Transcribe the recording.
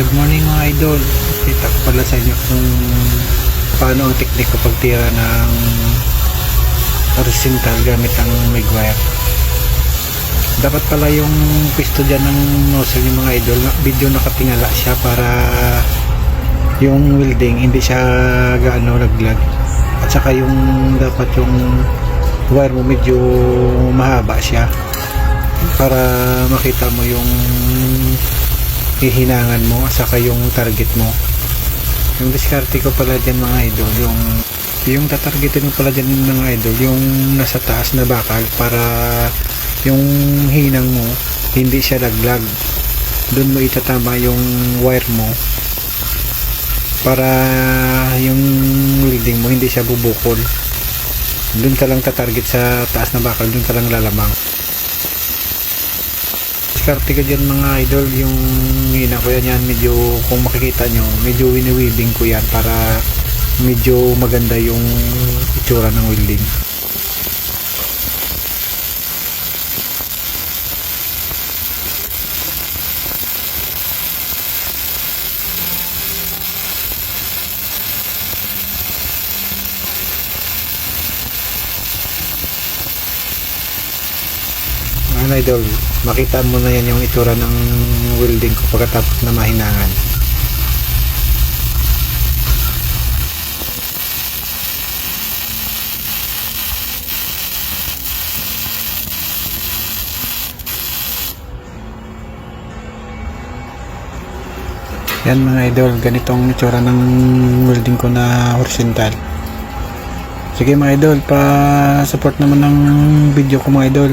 Good morning mga idol. Kita ko pala sa inyo kung paano ang teknik ko pagtira ng horizontal gamit ang MIG wire. Dapat pala yung pisto dyan ng nozzle yung mga idol. Video nakatingala siya para yung welding hindi siya gaano laglag. At saka yung dapat yung wire mo medyo mahaba siya para makita mo yung hihinangan mo at saka yung target mo. Yung diskarte ko pala dyan mga idol yung yung tatargetin mo pala dyan mga idol yung nasa taas na bakal para yung hinang mo hindi siya laglag. Doon mo itatama yung wire mo para yung welding mo hindi siya bubukol. Doon ka lang tatarget sa taas na bakal doon ka lang lalamang diskarte ko dyan mga idol. Yung hina ko yan yan medyo kung makikita nyo medyo wini-weaving ko yan para medyo maganda yung itsura ng welding mga idol makita mo na yan yung itsura ng welding ko pagkatapos na mahinangan. Yan mga idol ganitong itsura ng welding ko na horizontal. Sige mga idol pa support naman ng video ko mga idol